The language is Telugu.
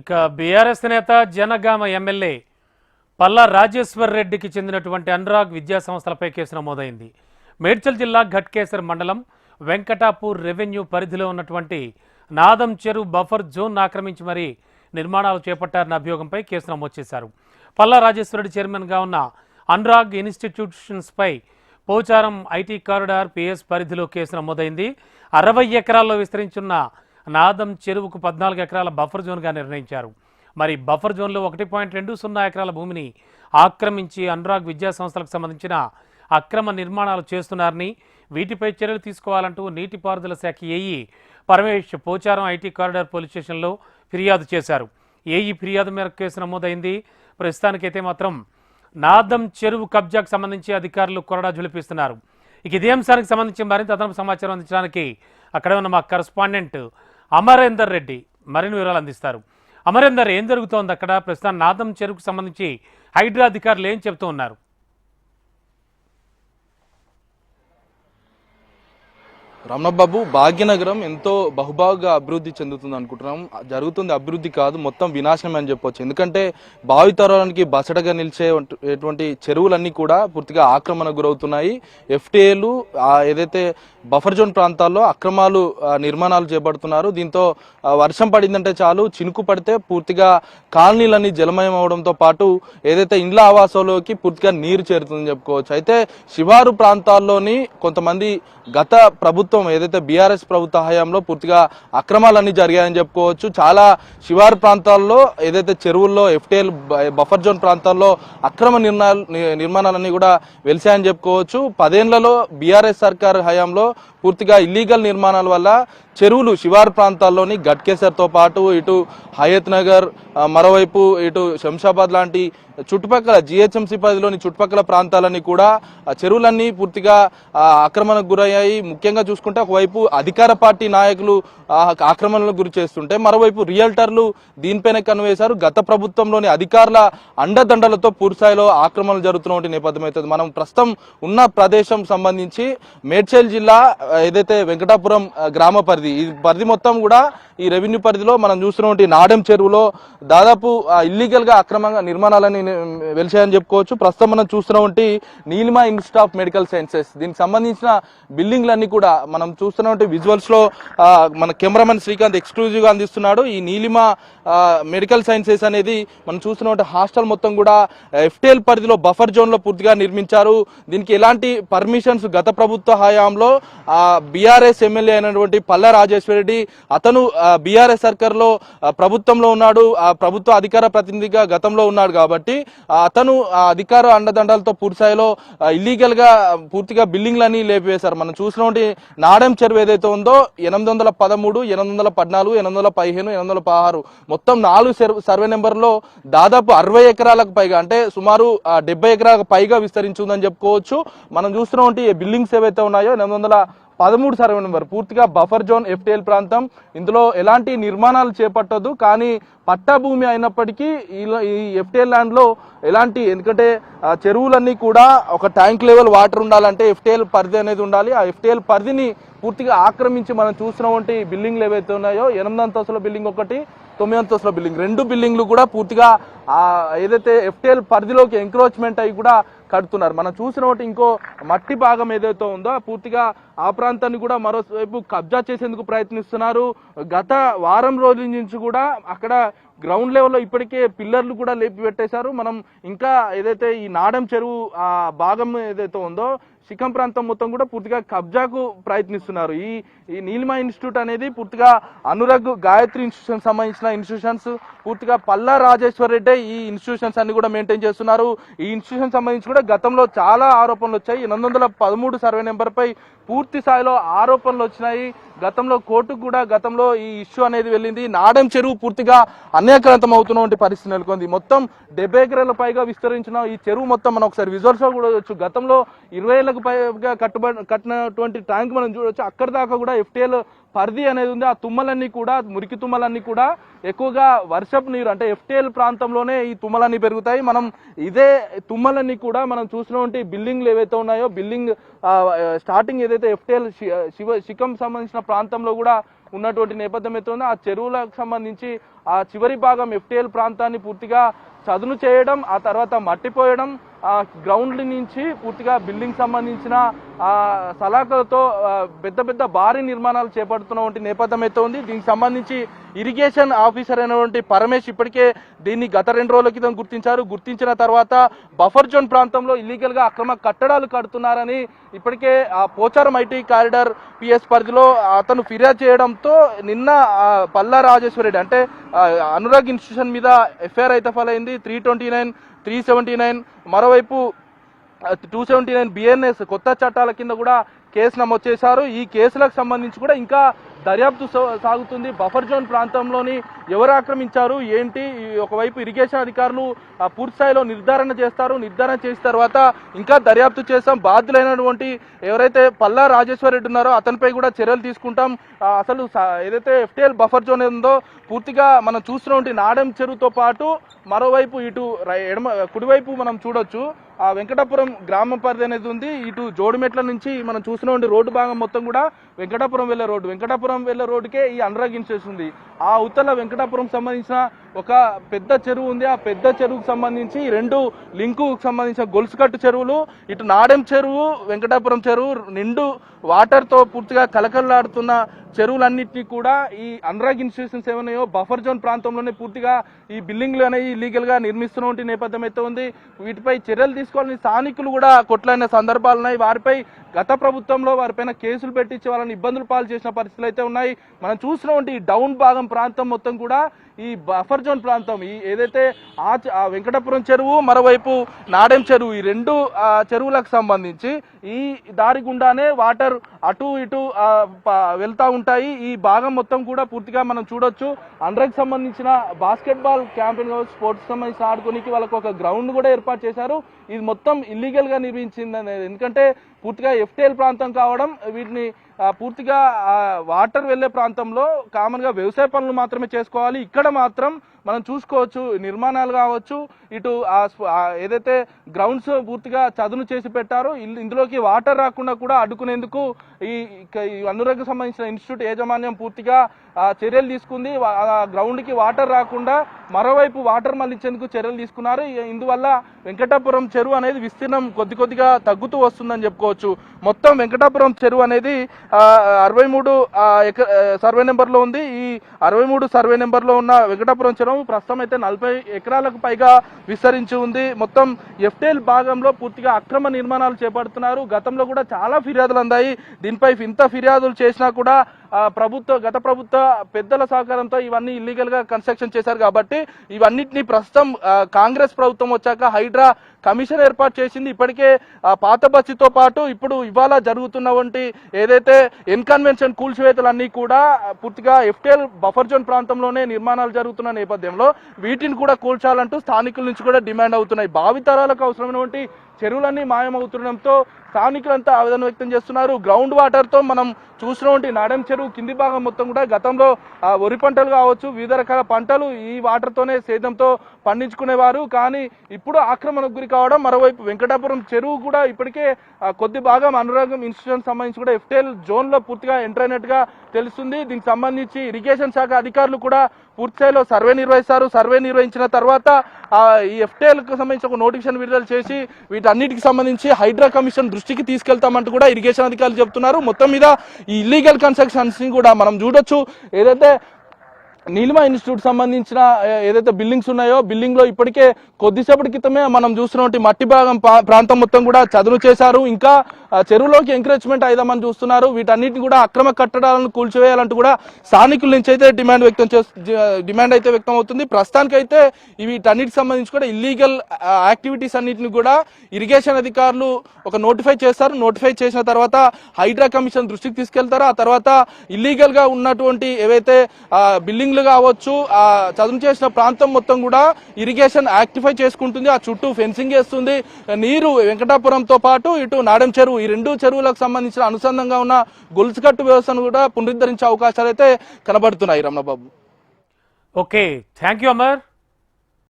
ఇక బీఆర్ఎస్ నేత జనగామ ఎమ్మెల్యే పల్లా రాజేశ్వర్ రెడ్డికి చెందినటువంటి అనురాగ్ విద్యా సంస్థలపై కేసు నమోదైంది. మేడ్చల్ జిల్లా ఘట్కేసర్ మండలం వెంకటాపూర్ రెవెన్యూ పరిధిలో ఉన్నటువంటి నాదం చెరు బఫర్ జోన్ ఆక్రమించి మరీ నిర్మాణాలు చేపట్టారన్న అభియోగంపై కేసు నమోదు చేశారు. పల్లా రాజేశ్వరరెడ్డి చైర్మన్గా ఉన్న అనురాగ్ ఇన్స్టిట్యూషన్స్పై పోచారం ఐటీ కారిడార్ పిఎస్ పరిధిలో కేసు నమోదైంది. అరవై ఎకరాల్లో విస్తరించున్న నాదం చెరువుకు పద్నాలుగు ఎకరాల బఫర్ జోన్గా నిర్ణయించారు. మరి బఫర్ జోన్లో ఒకటి పాయింట్ రెండు సున్నా ఎకరాల భూమిని ఆక్రమించి అనురాగ్ విద్యా సంస్థలకు సంబంధించిన అక్రమ నిర్మాణాలు చేస్తున్నారని వీటిపై చర్యలు తీసుకోవాలంటూ నీటిపారుదల శాఖ AE Paramesh Pocharam IT corridor police స్టేషన్లో ఫిర్యాదు చేశారు. ఏఈ ఫిర్యాదు మేరకు కేసు నమోదైంది. ప్రస్తుతానికైతే మాత్రం నాదం చెరువు కబ్జాకు సంబంధించి అధికారులు కొరడా జులిపిస్తున్నారు ఇక ఇదే అంశానికి సంబంధించి మరింత అదనపు సమాచారం అందించడానికి అక్కడే ఉన్న మా కరస్పాండెంట్ అమరేందర్ రెడ్డి మరిన్ని వివరాలు అందిస్తారు. అమరేందర్ ఏం జరుగుతోంది అక్కడ? ప్రస్తుతం నాదం చెరువుకు సంబంధించి హైడ్రా అధికారులు ఏం చెబుతూ ఉన్నారు? రమణబాబు భాగ్యనగరం ఎంతో బహుబాగా అభివృద్ధి చెందుతుంది అనుకుంటున్నాం. జరుగుతుంది అభివృద్ధి కాదు మొత్తం వినాశనం అని చెప్పొచ్చు. ఎందుకంటే భావితరానికి బసడగా నిలిచే ఎటువంటి చెరువులన్నీ కూడా పూర్తిగా ఆక్రమణ గురవుతున్నాయి. ఎఫ్టీఏలు ఏదైతే బఫర్ జోన్ ప్రాంతాల్లో అక్రమాలు నిర్మాణాలు చేపడుతున్నారు దీంతో వర్షం పడిందంటే చాలు చినుకు పడితే పూర్తిగా కాలనీలన్నీ జలమయం అవడంతో పాటు ఏదైతే ఇండ్ల ఆవాసంలోకి పూర్తిగా నీరు చేరుతుందని చెప్పుకోవచ్చు. అయితే శివారు ప్రాంతాల్లోని కొంతమంది గత ప్రభుత్వం ఏదైతే బీఆర్ఎస్ ప్రభుత్వ హయాంలో పూర్తిగా అక్రమాలన్నీ జరిగాయని చెప్పుకోవచ్చు. చాలా శివారు ప్రాంతాల్లో ఏదైతే చెరువుల్లో ఎఫ్టీఎల్ బఫర్ జోన్ ప్రాంతాల్లో అక్రమ నిర్ణయాలు నిర్మాణాలన్నీ కూడా వెలిసాయని చెప్పుకోవచ్చు. పదేళ్ళలో బీఆర్ఎస్ సర్కార్ హయాంలో పూర్తిగా ఇల్లీగల్ నిర్మాణాల వల్ల చెరువులు శివారు ప్రాంతాల్లోని గట్కేసర్తో పాటు ఇటు హయత్ నగర్ మరోవైపు ఇటు శంషాబాద్ లాంటి చుట్టుపక్కల జిహెచ్ఎంసీ పరిధిలోని చుట్టుపక్కల ప్రాంతాలన్నీ కూడా చెరువులన్నీ పూర్తిగా ఆక్రమణకు గురయ్యాయి. ముఖ్యంగా చూసుకుంటే ఒకవైపు అధికార పార్టీ నాయకులు ఆక్రమణలకు గురి చేస్తుంటే మరోవైపు రియల్టర్లు దీనిపైన కనువేశారు గత ప్రభుత్వంలోని అధికారుల అండదండలతో పూర్తిస్థాయిలో ఆక్రమణలు జరుగుతున్న నేపథ్యం అవుతుంది మనం ప్రస్తుతం ఉన్న ప్రదేశం సంబంధించి మేడ్చల్ జిల్లా ఏదైతే వెంకటాపురం గ్రామ పరిధి ఈ పరిధి మొత్తం కూడా ఈ రెవెన్యూ పరిధిలో మనం చూస్తున్నటువంటి నాడెం చెరువులో దాదాపు ఇల్లీగల్గా అక్రమంగా నిర్మాణాలని వెలిసాయని చెప్పుకోవచ్చు. ప్రస్తుతం మనం చూస్తున్నటువంటి Neelima institute of medical sciences. దీనికి సంబంధించిన బిల్డింగ్లన్నీ కూడా మనం చూస్తున్నటువంటి విజువల్స్లో మన కెమెరామెన్ శ్రీకాంత్ ఎక్స్క్లూజివ్గా అందిస్తున్నాడు. ఈ నీలిమా మెడికల్ సైన్సెస్ అనేది మనం చూస్తున్నటువంటి హాస్టల్ మొత్తం కూడా ఎఫ్టీఎల్ పరిధిలో బఫర్ జోన్లో పూర్తిగా నిర్మించారు. దీనికి ఎలాంటి పర్మిషన్స్ గత ప్రభుత్వ హయాంలో బీఆర్ఎస్ ఎమ్మెల్యే అయినటువంటి పల్ల రాజేశ్వర రెడ్డి అతను బీఆర్ఎస్ సర్కార్లో ప్రభుత్వంలో ఉన్నాడు. ఆ ప్రభుత్వ అధికార ప్రతినిధిగా గతంలో ఉన్నాడు కాబట్టి ఆ, అతను అధికార అండదండలతో పూర్తిస్థాయిలో ఇల్లీగల్గా ఇల్లీగల్గా పూర్తిగా బిల్డింగ్లన్నీ లేపివేశారు. మనం చూసినటువంటి నాడెం చెరువు ఏదైతే ఉందో ఎనిమిది వందల పదమూడు ఎనిమిది వందల పద్నాలుగు ఎనిమిది వందల పదిహేను ఎనిమిది వందల పదహారు మొత్తం నాలుగు సర్వే నెంబర్లో దాదాపు అరవై ఎకరాలకు పైగా అంటే సుమారు డెబ్బై ఎకరాలకు పైగా విస్తరించిందని చెప్పుకోవచ్చు. మనం చూస్తున్నటువంటి బిల్డింగ్స్ ఏవైతే ఉన్నాయో ఎనిమిది వందల పదమూడు సర్వే నెంబర్. పూర్తిగా బఫర్ జోన్ ఎఫ్టీఎల్ ప్రాంతం. ఇందులో ఎలాంటి నిర్మాణాలు చేపట్టదు కానీ పట్టా భూమి అయినప్పటికీ ఈలో- ఈ ఎఫ్టీఎల్ ల్యాండ్లో ఎలాంటి ఎందుకంటే చెరువులన్నీ కూడా ఒక ట్యాంక్ లెవెల్ వాటర్ ఉండాలంటే ఎఫ్టీఎల్ పరిధి అనేది ఉండాలి. ఆ ఎఫ్టీఎల్ పరిధిని పూర్తిగా ఆక్రమించి మనం చూసినటువంటి బిల్డింగ్లు ఏవైతే ఉన్నాయో ఎనిమిది అంతస్తుల బిల్డింగ్ ఒకటి తొమ్మిది అంతస్తుల బిల్డింగ్. రెండు బిల్డింగ్లు కూడా పూర్తిగా ఏదైతే ఎఫ్టీఎల్ పరిధిలోకి ఎంక్రోచ్మెంట్ అయి కూడా కడుతున్నారు. మనం చూసినటువంటి ఇంకో మట్టి భాగం ఏదైతే ఉందో పూర్తిగా ఆ ప్రాంతాన్ని కూడా మరోవైపు కబ్జా చేసేందుకు ప్రయత్నిస్తున్నారు. గత వారం రోజుల నుంచి కూడా అక్కడ గ్రౌండ్ లెవెల్లో ఇప్పటికే పిల్లర్లు కూడా లేపి పెట్టేశారు. మనం ఇంకా ఏదైతే ఈ నాడం చెరువు ఆ భాగం ఏదైతే ఉందో శిఖం ప్రాంతం మొత్తం కూడా పూర్తిగా కబ్జాకు ప్రయత్నిస్తున్నారు. ఈ ఈ నీలిమా ఇన్స్టిట్యూట్ అనేది పూర్తిగా అనురగ్ గాయత్రి ఇన్స్టిట్యూషన్ సంబంధించిన ఇన్స్టిట్యూషన్స్ పూర్తిగా పల్లా రాజేశ్వర్ రెడ్డి ఈ ఇన్స్టిట్యూషన్స్ అన్ని కూడా మెయింటైన్ చేస్తున్నారు. ఈ ఇన్స్టిట్యూషన్ సంబంధించి కూడా గతంలో చాలా ఆరోపణలు వచ్చాయి. ఎనిమిది వందల పదమూడు సర్వే నెంబర్ పై పూర్తి స్థాయిలో ఆరోపణలు వచ్చినాయి. గతంలో కోర్టుకు కూడా గతంలో ఈ ఇష్యూ అనేది వెళ్ళింది. నాడెం చెరువు పూర్తిగా అన్యాక్రాంతం అవుతున్నటువంటి పరిస్థితి నెలకొంది. మొత్తం డెబ్బై ఎకరాల పైగా విస్తరించిన ఈ చెరువు మొత్తం మనం ఒకసారి విజువల్స్ కూడా చూడవచ్చు గతంలో ఇరవై ఏళ్ళకు పైగా కట్టుబడి కట్టినటువంటి ట్యాంక్ మనం చూడొచ్చు. అక్కడ దాకా కూడా ఎఫ్టీఎల్ పరిధి అనేది ఉంది. ఆ తుమ్మలన్నీ కూడా మురికి తుమ్మలన్నీ కూడా ఎక్కువగా వర్షపు నీరు అంటే ఎఫ్టీఎల్ ప్రాంతంలోనే ఈ తుమ్మలన్నీ పెరుగుతాయి. మనం ఇదే తుమ్మలన్నీ కూడా మనం చూసినటువంటి బిల్డింగ్లు ఏవైతే ఉన్నాయో బిల్డింగ్ స్టార్టింగ్ ఏదైతే ఎఫ్టీఎల్ శివ శిఖం సంబంధించిన ప్రాంతంలో కూడా ఉన్నటువంటి నేపథ్యం అయితే ఉంది ఆ చెరువులకు సంబంధించి ఆ చివరి భాగం ఎఫ్టీఎల్ ప్రాంతాన్ని పూర్తిగా చదును చేయడం ఆ తర్వాత మట్టిపోయడం ఆ గ్రౌండ్ నుంచి పూర్తిగా బిల్డింగ్ సంబంధించిన సలాకలతో పెద్ద పెద్ద భారీ నిర్మాణాలు చేపడుతున్నటువంటి నేపథ్యం అయితే ఉంది. దీనికి సంబంధించి ఇరిగేషన్ ఆఫీసర్ అయినటువంటి పరమేష్ ఇప్పటికే దీన్ని గత రెండు రోజుల క్రితం గుర్తించారు. గుర్తించిన తర్వాత బఫర్ జోన్ ప్రాంతంలో ఇల్లీగల్గా అక్రమ కట్టడాలు కడుతున్నారని ఇప్పటికే ఆ పోచారం ఐటీ కారిడార్ పిఎస్ పరిధిలో అతను ఫిర్యాదు చేయడంతో నిన్న పల్లా రాజేశ్వరరెడ్డి అంటే అనురాగ్ ఇన్స్టిట్యూషన్ మీద ఎఫ్ఐఆర్ అయితే ఫైల్ అయింది three twenty nine three seventy nine మరోవైపు టూ సెవెంటీ నైన్ బిఎన్ఎస్ కొత్త చట్టాల కింద కూడా కేసు నమోదు చేశారు. ఈ కేసులకు సంబంధించి కూడా ఇంకా దర్యాప్తు సాగుతుంది. బఫర్ జోన్ ప్రాంతంలోని ఎవరు ఆక్రమించారు? ఏంటి? ఒకవైపు ఇరిగేషన్ అధికారులు ఆ, పూర్తి స్థాయిలో నిర్ధారణ చేస్తారు. నిర్ధారణ చేసిన తర్వాత ఇంకా దర్యాప్తు చేస్తాం. బాధ్యులైనటువంటి ఎవరైతే పల్లా రాజేశ్వర రెడ్డి ఉన్నారో అతనిపై కూడా చర్యలు తీసుకుంటాం. అసలు ఏదైతే ఎఫ్టీఎల్ బఫర్ జోన్ ఉందో పూర్తిగా మనం చూస్తున్నటువంటి నాడెం చెరువుతో పాటు మరోవైపు ఇటు ఎడమ కుడివైపు మనం చూడొచ్చు. ఆ వెంకటాపురం గ్రామ పరిధి అనేది ఉంది. ఇటు జోడిమెట్ల నుంచి మనం చూసినటువంటి రోడ్డు భాగం మొత్తం కూడా వెంకటాపురం వెళ్ళే రోడ్డు. వెంకటాపురం వెళ్ళే రోడ్డుకే ఈ అనురాగ్ ఇన్స్టిట్యూషన్ ఉంది ఆ ఉత్తర వెంకటాపురం సంబంధించిన ఒక పెద్ద చెరువు ఉంది. ఆ పెద్ద చెరువుకు సంబంధించి రెండు లింకు సంబంధించిన గొలుసుకట్టు చెరువులు ఇటు నాడెం చెరువు వెంకటాపురం చెరువు నిండు వాటర్తో పూర్తిగా కలకల్లాడుతున్న చెరువులన్నింటినీ కూడా ఈ అనురాగ్ ఇన్స్టిట్యూషన్స్ ఏమన్నాయో బఫర్ జోన్ ప్రాంతంలోనే పూర్తిగా ఈ బిల్డింగ్లు అనేవి లీగల్ నిర్మిస్తున్న నిర్మిస్తున్నటువంటి నేపథ్యం అయితే ఉంది. వీటిపై చర్యలు తీసుకోవాలని స్థానికులు కూడా కొట్లాడిన సందర్భాలు ఉన్నాయి. వారిపై గత ప్రభుత్వంలో వారిపైన కేసులు పెట్టించి వాళ్ళని ఇబ్బందులు పాలు చేసిన పరిస్థితులు అయితే ఉన్నాయి. మనం చూసినటువంటి ఈ డౌన్ భాగం ప్రాంతం మొత్తం కూడా ఈ బఫర్ జోన్ ప్రాంతం. ఈ ఏదైతే ఆ వెంకటపురం చెరువు మరోవైపు నాడెం చెరువు ఈ రెండు చెరువులకు సంబంధించి ఈ దారి గుండానే వాటర్ అటు ఇటు వెళ్తూ ఉంటాయి. ఈ భాగం మొత్తం కూడా పూర్తిగా మనం చూడొచ్చు. అండర్కి సంబంధించిన బాస్కెట్బాల్ క్యాంపెయిన్ కావచ్చు స్పోర్ట్స్ సంబంధించిన ఆడుకోనికి వాళ్ళకు ఒక గ్రౌండ్ కూడా ఏర్పాటు చేశారు. ఇది మొత్తం ఇల్లీగల్గా నిర్మించింది అనేది ఎందుకంటే పూర్తిగా ఎఫ్టీఎల్ ప్రాంతం కావడం వీటిని పూర్తిగా వాటర్ వెళ్ళే ప్రాంతంలో కామన్గా వ్యవసాయ పనులు మాత్రమే చేసుకోవాలి. ఇక్కడ మాత్రం మనం చూసుకోవచ్చు నిర్మాణాలు కావచ్చు ఇటు ఏదైతే గ్రౌండ్స్ పూర్తిగా చదును చేసి పెట్టారో ఇందులోకి వాటర్ రాకుండా కూడా అడ్డుకునేందుకు ఈ ఇక సంబంధించిన ఇన్స్టిట్యూట్ యాజమాన్యం పూర్తిగా చర్యలు తీసుకుంది. గ్రౌండ్కి ఆ గ్రౌండ్కి వాటర్ రాకుండా మరోవైపు వాటర్ మళ్ళించేందుకు చర్యలు తీసుకున్నారు. ఇందువల్ల వెంకటాపురం చెరువు అనేది విస్తీర్ణం కొద్ది కొద్దిగా తగ్గుతూ వస్తుందని చెప్పుకోవచ్చు. మొత్తం వెంకటాపురం చెరువు అనేది అరవై మూడు సర్వే నెంబర్లో ఉంది. ఈ అరవై మూడు సర్వే నెంబర్లో ఉన్న వెంకటాపురం చెరువు ప్రస్తుతం అయితే నలభై ఎకరాలకు పైగా విస్తరించి ఉంది. మొత్తం ఎఫ్టేల్ భాగంలో పూర్తిగా అక్రమ నిర్మాణాలు చేపడుతున్నారు. గతంలో కూడా చాలా ఫిర్యాదులు అందాయి. దీనిపై ఇంత ఫిర్యాదులు చేసినా కూడా ప్రభుత్వ గత ప్రభుత్వ పెద్దల సహకారంతో ఇవన్నీ ఇల్లీగల్గా కన్స్ట్రక్షన్ చేశారు కాబట్టి ఇవన్నిటిని ప్రస్తుతం కాంగ్రెస్ ప్రభుత్వం వచ్చాక హైడ్రా కమిషన్ ఏర్పాటు చేసింది. ఇప్పటికే పాత బస్సుతో పాటు ఇప్పుడు ఇవాళ జరుగుతున్నటువంటి ఏదైతే ఎన్కన్వెన్షన్ కూల్చివేతలన్నీ కూడా పూర్తిగా ఎఫ్టీఎల్ బఫర్ జోన్ ప్రాంతంలోనే నిర్మాణాలు జరుగుతున్న నేపథ్యంలో వీటిని కూడా కూల్చాలంటూ స్థానికుల నుంచి కూడా డిమాండ్ అవుతున్నాయి. భావితరాలకు అవసరమైనటువంటి చెరువులన్నీ మాయమవుతుండడంతో స్థానికులంతా ఆవేదన వ్యక్తం చేస్తున్నారు. గ్రౌండ్ వాటర్తో మనం చూసినటువంటి నాడెం చెరువు కింది భాగం మొత్తం కూడా గతంలో వరి పంటలు కావచ్చు వివిధ రకాల పంటలు ఈ వాటర్తోనే సేద్యంతో పండించుకునేవారు. కానీ ఇప్పుడు ఆక్రమణకు గురి కావడం మరోవైపు వెంకటాపురం చెరువు కూడా ఇప్పటికే కొద్ది భాగం అనురాగం ఇన్స్టిట్యూషన్ సంబంధించి కూడా ఎఫ్టెల్ జోన్లో పూర్తిగా ఎంటర్ అయినట్టుగా తెలుస్తుంది. దీనికి సంబంధించి ఇరిగేషన్ శాఖ అధికారులు కూడా పూర్తిస్థాయిలో సర్వే నిర్వహిస్తారు. సర్వే నిర్వహించిన తర్వాత ఈ ఎఫ్టెల్కు సంబంధించి ఒక నోటిఫికేషన్ విడుదల చేసి వీటన్నిటికి సంబంధించి హైడ్రా కమిషన్ దృష్టికి తీసుకెళ్తామంటూ కూడా ఇరిగేషన్ అధికారులు చెప్తున్నారు. మొత్తం మీద ఈ ఇల్లీగల్ కన్స్ట్రక్షన్స్ని కూడా మనం చూడొచ్చు. ఏదైతే నీలిమా ఇన్స్టిట్యూట్ సంబంధించిన ఏదైతే బిల్డింగ్స్ ఉన్నాయో బిల్డింగ్లో ఇప్పటికే కొద్దిసేపటి క్రితమే మనం చూస్తున్నటువంటి మట్టి భాగం పా- ప్రాంతం మొత్తం కూడా చదును చేశారు. ఇంకా చెరువులోకి ఎంకరేజ్మెంట్ అయిదామని చూస్తున్నారు. వీటన్నిటిని కూడా అక్రమ కట్టడాలను కూల్చివేయాలంటూ కూడా స్థానికుల నుంచి అయితే డిమాండ్ వ్యక్తం చేస్తు డిమాండ్ అయితే వ్యక్తం అవుతుంది ప్రస్తుతానికైతే వీటన్నిటికి సంబంధించి కూడా ఇల్లీగల్ యాక్టివిటీస్ అన్నిటిని కూడా ఇరిగేషన్ అధికారులు ఒక నోటిఫై చేస్తారు. నోటిఫై చేసిన తర్వాత హైడ్రా కమిషన్ దృష్టికి తీసుకెళ్తారు. ఆ తర్వాత ఇల్లీగల్గా ఉన్నటువంటి ఏవైతే బిల్డింగ్లు కావచ్చు ఆ చదును చేసిన ప్రాంతం మొత్తం కూడా ఇరిగేషన్ యాక్టిఫై చేసుకుంటుంది. ఆ చుట్టూ ఫెన్సింగ్ వేస్తుంది. నీరు వెంకటాపురంతో పాటు ఇటు నాడెం చెరువు రెండు చెరువులకు సంబంధించిన అనుసంధానంగా ఉన్న గొలుసుకట్టు వ్యవస్థను కూడా పునరుద్ధరించే అవకాశాలు అయితే కనబడుతున్నాయి Ramana Babu. Okay thank you Amar.